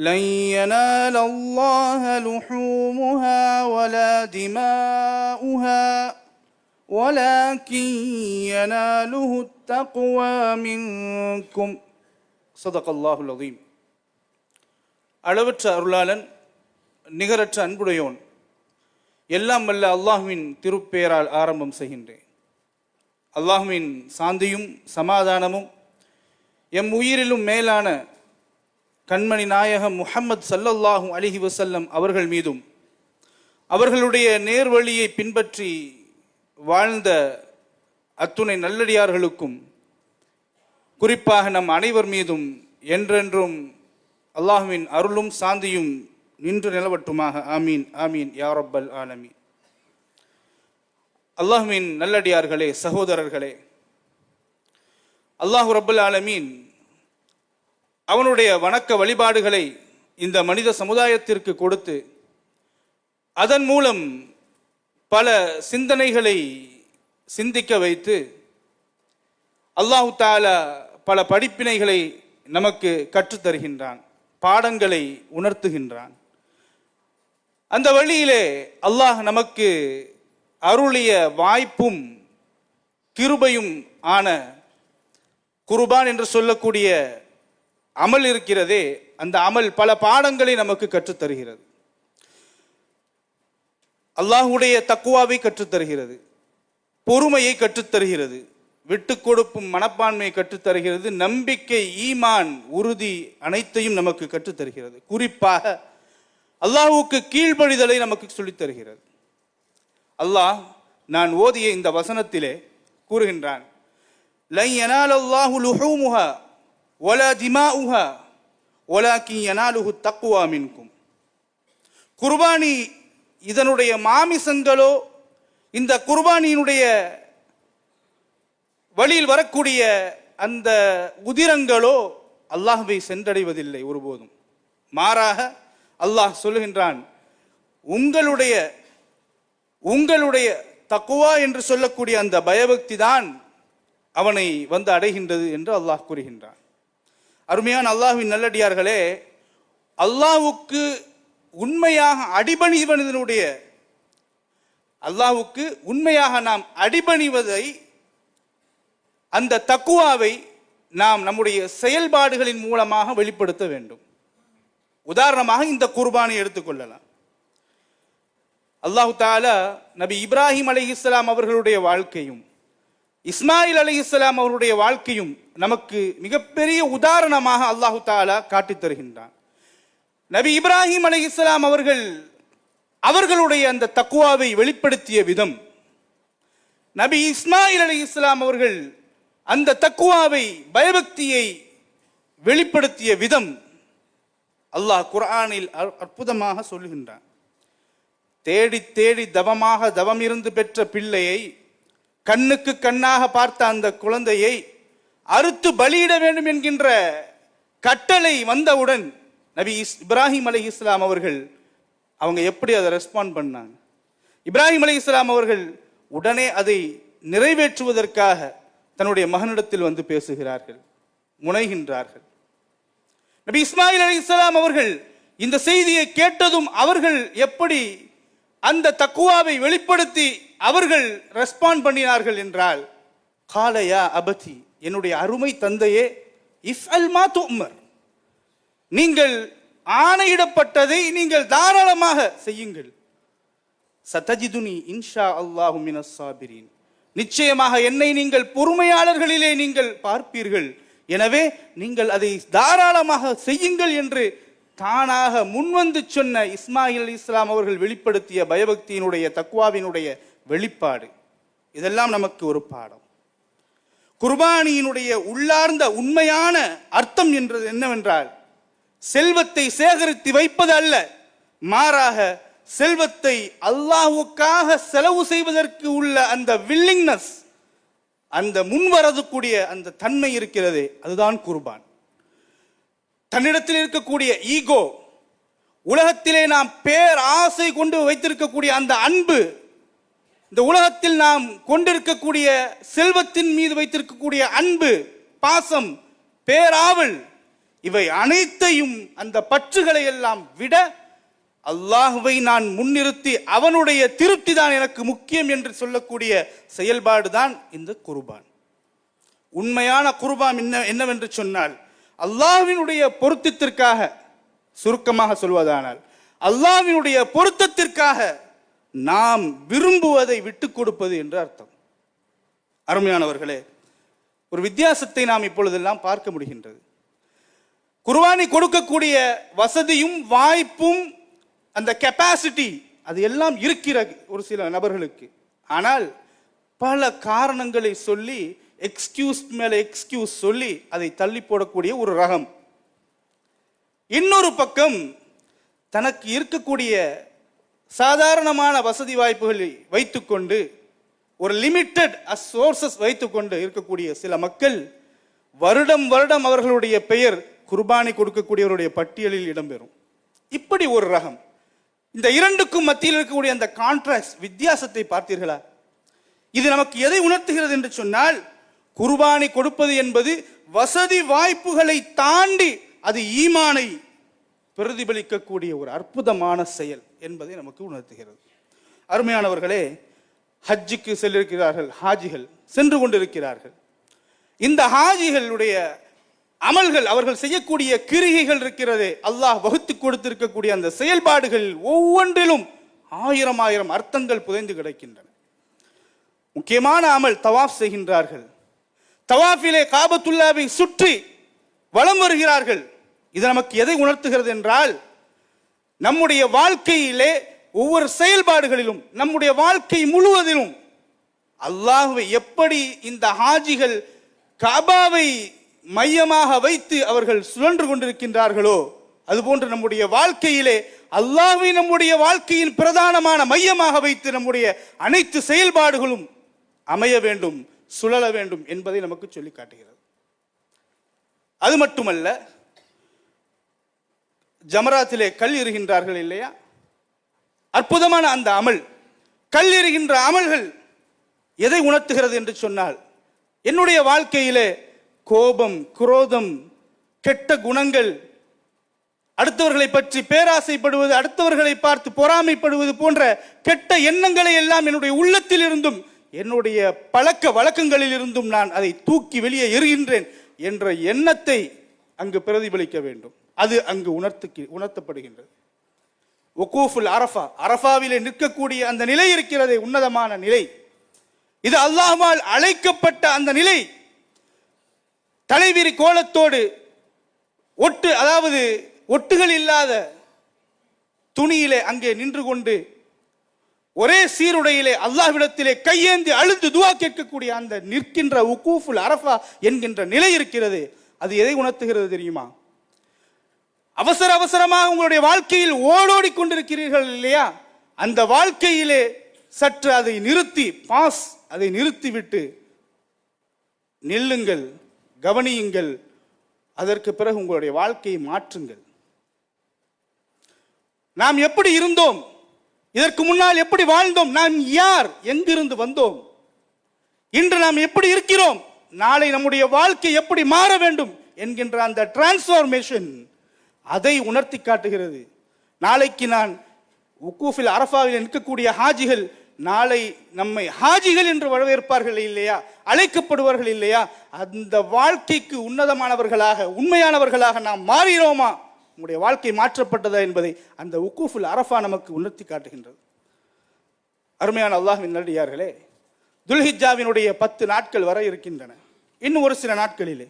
لن ينال الله لحومها ولا دماؤها ولكن يناله التقوى منكم صدق الله العظيم அளவற்ற அருளாளன் நிகரற்ற அன்புடையோன் எல்லாம் வல்ல அல்லாஹுவின் திருப்பேரால் ஆரம்பம் செய்கின்றேன் அல்லாஹுவின் சாந்தியும் சமாதானமும் எம் உயிரிலும் மேலான கண்மணி நாயகம் முஹம்மது சல்லல்லாஹும் அலிஹி வசல்லம் அவர்கள் மீதும் அவர்களுடைய நேர்வழியை பின்பற்றி வாழ்ந்த அத்துணை நல்லடியார்களுக்கும் குறிப்பாக நம் அனைவர் மீதும் என்றென்றும் அல்லாஹுவின் அருளும் சாந்தியும் நின்று நிலவட்டுமாக. ஆமீன் ஆமீன் யாரப்பல் ஆலமீன். அல்லாஹுவின் நல்லடியார்களே சகோதரர்களே அல்லாஹு ரப்பல் ஆலமீன் அவனுடைய வணக்க வழிபாடுகளை இந்த மனித சமுதாயத்திற்கு கொடுத்து அதன் மூலம் பல சிந்தனைகளை சிந்திக்க வைத்து அல்லாஹு தாலா பல படிப்பினைகளை நமக்கு கற்றுத்தருகின்றான் பாடங்களை உணர்த்துகின்றான். அந்த வழியிலே அல்லாஹ் நமக்கு அருளிய வாய்ப்பும் கிருபையும் ஆன குருபான் என்று சொல்லக்கூடிய அமல் இருக்கிறதே அந்த அமல் பல பாடங்களை நமக்கு கற்றுத்தருகிறது. அல்லாஹுடைய தக்குவாவை கற்றுத்தருகிறது. பொறுமையை கற்றுத்தருகிறது. விட்டு கொடுப்பும் மனப்பான்மையை கற்றுத்தருகிறது. நம்பிக்கை ஈமான் உறுதி அனைத்தையும் நமக்கு கற்றுத்தருகிறது. குறிப்பாக அல்லாஹுக்கு கீழ்ப்படிதலை நமக்கு சொல்லித் தருகிறது அல்லாஹ் நான் ஓதிய இந்த வசனத்திலே கூறுகின்றான் ஒலா திமாஉஹா ஒலாக்கி யனாலுஹு தக்குவா மின்கும் குர்பானி இதனுடைய மாமிசங்களோ இந்த குர்பானியினுடைய வழியில் வரக்கூடிய அந்த உதிரங்களோ அல்லாஹுவை சென்றடைவதில்லை ஒருபோதும். மாறாக அல்லாஹ் சொல்லுகின்றான் உங்களுடைய உங்களுடைய தக்குவா என்று சொல்லக்கூடிய அந்த பயபக்தி தான் அவனை வந்து அடைகின்றது என்று அல்லாஹ் கூறுகின்றான். அருமையான அல்லாஹுவின் நல்லடியார்களே அல்லாவுக்கு உண்மையாக அடிபணிவனுடைய அல்லாவுக்கு உண்மையாக நாம் அடிபணிவதை அந்த தக்குவாவை நாம் நம்முடைய செயல்பாடுகளின் மூலமாக வெளிப்படுத்த வேண்டும். உதாரணமாக இந்த குர்பானை எடுத்துக்கொள்ளலாம் அல்லாஹு தாலா நபி இப்ராஹிம் அலி இஸ்லாம் அவர்களுடைய வாழ்க்கையும் இஸ்மாயில் அலி இஸ்லாம் அவருடைய வாழ்க்கையும் நமக்கு மிகப்பெரிய உதாரணமாக அல்லாஹு தாலா காட்டித் தருகின்றான். நபி இப்ராஹிம் அலி இஸ்லாம் அவர்கள் அவர்களுடைய அந்த தக்குவாவை வெளிப்படுத்திய விதம் நபி இஸ்மாயில் அலி இஸ்லாம் அவர்கள் அந்த தக்குவாவை பயபக்தியை வெளிப்படுத்திய விதம் அல்லாஹ் குர்ஆனில் அற்புதமாக சொல்லுகின்றான். தேடி தேடி தவமாக தவம் இருந்து பெற்ற பிள்ளையை கண்ணுக்கு கண்ணாக பார்த்த அந்த குழந்தையை அறுத்து பலியிட வேண்டும் என்கின்ற கட்டளை வந்தவுடன் நபி இஸ் இப்ராஹிம் அலி இஸ்லாம் அவர்கள் அவங்க எப்படி அதை ரெஸ்பாண்ட் பண்ணாங்க? இப்ராஹிம் அலி இஸ்லாம் அவர்கள் உடனே அதை நிறைவேற்றுவதற்காக தன்னுடைய மகனிடத்தில் வந்து பேசுகிறார்கள் முனைகின்றார்கள். நபி இஸ்மாயில் அலி இஸ்லாம் அவர்கள் இந்த செய்தியை கேட்டதும் அவர்கள் எப்படி அந்த தக்குவாவை வெளிப்படுத்தி அவர்கள் ரெஸ்பாண்ட் பண்ணினார்கள் என்றால் காலையா அபதி என்னுடைய அருமை தந்தையே இஃப் அல்மா தோமர் நீங்கள் ஆணையிடப்பட்டதை நீங்கள் தாராளமாக செய்யுங்கள். சதஜிதுனி இன்ஷா அல்லாஹு மினஸ் நிச்சயமாக என்னை நீங்கள் பொறுமையாளர்களிலே நீங்கள் பார்ப்பீர்கள். எனவே நீங்கள் அதை தாராளமாக செய்யுங்கள் என்று தானாக முன்வந்து சொன்ன இஸ்மாயில் அலி இஸ்லாம் அவர்கள் வெளிப்படுத்திய பயபக்தியினுடைய தக்குவாவினுடைய வெளிப்பாடு. இதெல்லாம் நமக்கு ஒரு பாடம். குர்பானியினுடைய உள்ளார்ந்த உண்மையான அர்த்தம் என்றது என்னவென்றால் செல்வத்தை சேகரித்து வைப்பது அல்ல மாறாக செல்வத்தை அல்லாஹுக்காக செலவு செய்வதற்கு உள்ள அந்த வில்லிங்னஸ் அந்த முன்வரதுக்கூடிய அந்த தன்மை இருக்கிறதே அதுதான் குர்பான். தன்னிடத்தில் இருக்கக்கூடிய ஈகோ உலகத்திலே நாம் பேர் ஆசை கொண்டு வைத்திருக்கக்கூடிய அந்த அன்பு இந்த உலகத்தில் நாம் கொண்டிருக்கக்கூடிய செல்வத்தின் மீது வைத்திருக்கக்கூடிய அன்பு பாசம் பேராவல் இவை அனைத்தையும் அந்த பற்றுகளை எல்லாம் விட அல்லாஹுவை நான் முன்னிறுத்தி அவனுடைய திருப்தி தான் எனக்கு முக்கியம் என்று சொல்லக்கூடிய செயல்பாடு தான் இந்த குர்பான். உண்மையான குர்பான் என்ன என்னவென்று சொன்னால் அல்லாவினுடைய பொருத்தத்திற்காக சுருக்கமாக சொல்வதானால் அல்லாவினுடைய பொருத்தத்திற்காக நாம் விரும்புவதை விட்டு கொடுப்பது என்று அர்த்தம். அருமையானவர்களே ஒரு வித்தியாசத்தை நாம் இப்பொழுதெல்லாம் பார்க்க முடிகின்றது. குர்பானி கொடுக்கக்கூடிய வசதியும் வாய்ப்பும் அந்த கெப்பாசிட்டி அது எல்லாம் இருக்கிற ஒரு சில நபர்களுக்கு. ஆனால் பல காரணங்களை சொல்லி எக்ஸ்கியூஸ் மேல எக்ஸ்கியூஸ் சொல்லி அதை தள்ளி போடக்கூடிய ஒரு ரகம். இன்னொரு பக்கம் தனக்கு இருக்கக்கூடிய சாதாரணமான வசதி வாய்ப்புகளை வைத்துக்கொண்டு ஒரு லிமிட்டெட் சோர்சஸ் வைத்துக்கொண்டு இருக்கக்கூடிய சில மக்கள் வருடம் வருடம் அவர்களுடைய பெயர் குர்பானி கொடுக்கக்கூடியவருடைய பட்டியலில் இடம்பெறும். இப்படி ஒரு ரகம். இந்த இரண்டுக்கும் மத்தியில் இருக்கக்கூடிய அந்த கான்ட்ராக்ட் வித்தியாசத்தை பார்த்தீர்களா? இது நமக்கு எதை உணர்த்துகிறது என்று சொன்னால் குர்பானி கொடுப்பது என்பது வசதி வாய்ப்புகளை தாண்டி அது ஈமானை பிரதிபலிக்கக்கூடிய ஒரு அற்புதமான செயல் என்பதை நமக்கு உணர்த்துகிறது. அருமையானவர்களே ஹஜ்ஜுக்கு செல்லிருக்கிறார்கள் ஹாஜிகள் சென்று கொண்டிருக்கிறார்கள். இந்த ஹாஜிகளுடைய அமல்கள் அவர்கள் செய்யக்கூடிய கிரிகைகள் இருக்கிறதே அல்லாஹ் வகுத்து கொடுத்திருக்கக்கூடிய அந்த செயல்பாடுகள் ஒவ்வொன்றிலும் ஆயிரம் ஆயிரம் அர்த்தங்கள் புதைந்து கிடக்கின்றன. முக்கியமான அமல் தவாஃப் செய்கின்றார்கள். தவாஃபிலே காபத்துல்லாவை சுற்றி வலம் வருகிறார்கள். இது நமக்கு எதை உணர்த்துகிறது என்றால் நம்முடைய வாழ்க்கையிலே ஒவ்வொரு செயல்பாடுகளிலும் நம்முடைய வாழ்க்கை முழுவதிலும் அல்லாஹுவை எப்படி இந்த ஹாஜிகள் காபாவை மையமாக வைத்து அவர்கள் சுழன்று கொண்டிருக்கின்றார்களோ அதுபோன்று நம்முடைய வாழ்க்கையிலே அல்லாஹ்வை நம்முடைய வாழ்க்கையின் பிரதானமான மையமாக வைத்து நம்முடைய அனைத்து செயல்பாடுகளும் அமைய வேண்டும். சுழல வேண்டும் என்பதை நமக்கு சொல்லி காட்டுகிறது. அது மட்டுமல்ல ஜமராத்திலே கல் இருகின்றார்கள் இல்லையா? அற்புதமான அந்த அமல் கல் எறிகின்ற அமல்கள் எதை உணர்த்துகிறது என்று சொன்னால் என்னுடைய வாழ்க்கையிலே கோபம் குரோதம் கெட்ட குணங்கள் அடுத்தவர்களை பற்றி பேராசைப்படுவது அடுத்தவர்களை பார்த்து பொறாமைப்படுவது போன்ற கெட்ட எண்ணங்களை எல்லாம் என்னுடைய உள்ளத்தில் இருந்தும் என்னுடைய பழக்க வழக்கங்களில் இருந்தும் நான் அதை தூக்கி வெளியே எறிகின்றேன் என்ற எண்ணத்தை அங்கு பிரதிபலிக்க வேண்டும். அது அங்கு உணர்த்துக்கு உணர்த்தப்படுகின்றது. ஒகூஃபுல் அரஃபா அரஃபாவிலே நிற்கக்கூடிய அந்த நிலை இருக்கிறதே உன்னதமான நிலை. இது அல்லாஹ்வால் அழைக்கப்பட்ட அந்த நிலை. தலைவிரி கோலத்தோடு ஒட்டு அதாவது ஒட்டுகள் இல்லாத துணியிலே அங்கே நின்று கொண்டு ஒரே சீருடையிலே அல்லாஹ்விடத்திலே கையேந்தி அழுந்து துவா கேட்கக்கூடிய அந்த நிற்கின்ற உக்கூஃபுல் அரஃபா என்கின்ற நிலை இருக்கிறது. அது எதை உணர்த்துகிறது தெரியுமா? அவசர அவசரமாக உங்களுடைய வாழ்க்கையில் ஓடோடி கொண்டிருக்கிறீர்கள் இல்லையா? அந்த வாழ்க்கையிலே சற்று அதை நிறுத்தி பாஸ் அதை நிறுத்திவிட்டு நில்லுங்கள் கவனியுங்கள் அதற்கு பிறகு உங்களுடைய வாழ்க்கையை மாற்றுங்கள். நாம் எப்படி இருந்தோம்? இதற்கு முன்னால் எப்படி வாழ்ந்தோம்? நாம் யார்? எங்கிருந்து வந்தோம்? இன்று நாம் எப்படி இருக்கிறோம்? நாளை நம்முடைய வாழ்க்கை எப்படி மாற வேண்டும்? என்கின்ற அந்த டிரான்ஸ்ஃபார்மேஷன் அதை உணர்த்தி காட்டுகிறது. நாளைக்கு நான் உக்கூஃபில் அரஃபாவில் நிற்கக்கூடிய ஹாஜிகள் நாளை நம்மை ஹாஜிகள் என்று வரவேற்பார்கள் இல்லையா? அழைக்கப்படுவார்கள் இல்லையா? அந்த வாழ்க்கைக்கு உன்னதமானவர்களாக உண்மையானவர்களாக நாம் மாறுகிறோமா? நம்முடைய வாழ்க்கை மாற்றப்பட்டதா என்பதை அந்த உக்கூஃபுல் அரஃபா நமக்கு உணர்த்தி காட்டுகின்றது அருமையான அல்லாஹ்வின் நல்லடியார்களே துல்ஹிஜாவினுடைய பத்து நாட்கள் வர இருக்கின்றன இன்னும் ஒரு சில நாட்களிலே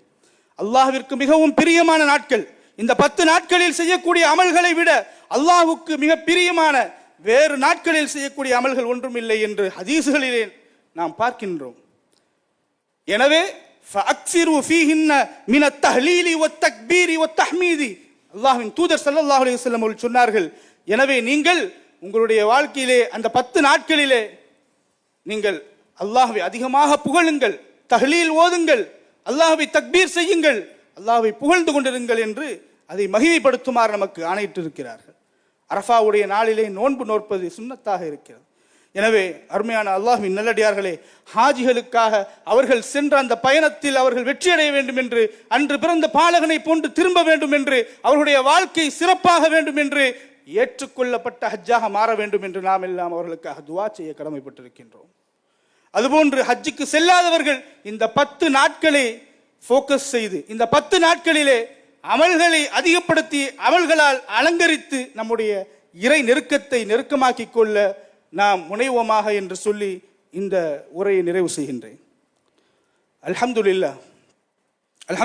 அல்லாஹ்விற்கு மிகவும் பிரியமான நாட்கள் இந்த பத்து நாட்களில் செய்யக்கூடிய அமல்களை விட அல்லாஹ்வுக்கு மிக பிரியமான வேறு நாட்களில் செய்யக்கூடிய அமல்கள் ஒன்றும் இல்லை என்று ஹதீசுகளிலே நாம் பார்க்கின்றோம் எனவே فأكثروا فيهن من التهليل والتكبير والتحميد அல்லாஹின் தூதர் சல்லாஹ் அலி வல்லம் அவர்கள் சொன்னார்கள் எனவே நீங்கள் உங்களுடைய வாழ்க்கையிலே அந்த பத்து நாட்களிலே நீங்கள் அல்லாஹை அதிகமாக புகழுங்கள் தஹ்லீல் ஓதுங்கள் அல்லாஹை தக்பீர் செய்யுங்கள் அல்லாஹை புகழ்ந்து கொண்டிருங்கள் என்று அதை மகிமைப்படுத்துமாறு நமக்கு ஆணையிட்டிருக்கிறார்கள். அரஃபாவுடைய நாளிலே நோன்பு நோற்பது சுண்ணத்தாக இருக்கிறது. எனவே அருமையான அல்லாஹின் நல்லடியார்களே ஹாஜிகளுக்காக அவர்கள் சென்ற அந்த பயணத்தில் அவர்கள் வெற்றியடைய வேண்டும் என்று அன்று பிறந்த பாலகனை போன்று திரும்ப வேண்டும் என்று அவர்களுடைய வாழ்க்கை சிறப்பாக வேண்டும் என்று ஏற்றுக்கொள்ளப்பட்ட ஹஜ்ஜாக மாற வேண்டும் என்று நாம் எல்லாம் அவர்களுக்காக துவா செய்ய கடமைப்பட்டிருக்கின்றோம். அதுபோன்று ஹஜ்ஜுக்கு செல்லாதவர்கள் இந்த பத்து நாட்களை ஃபோக்கஸ் செய்து இந்த பத்து நாட்களிலே அமல்களை அதிகப்படுத்தி அமல்களால் அலங்கரித்து நம்முடைய இறை நெருக்கத்தை நெருக்கமாக்கிக் கொள்ள நாம் முனைவோமாக என்று சொல்லி இந்த உரையை நிறைவு செய்கின்றேன். அல்ஹம்துல்லா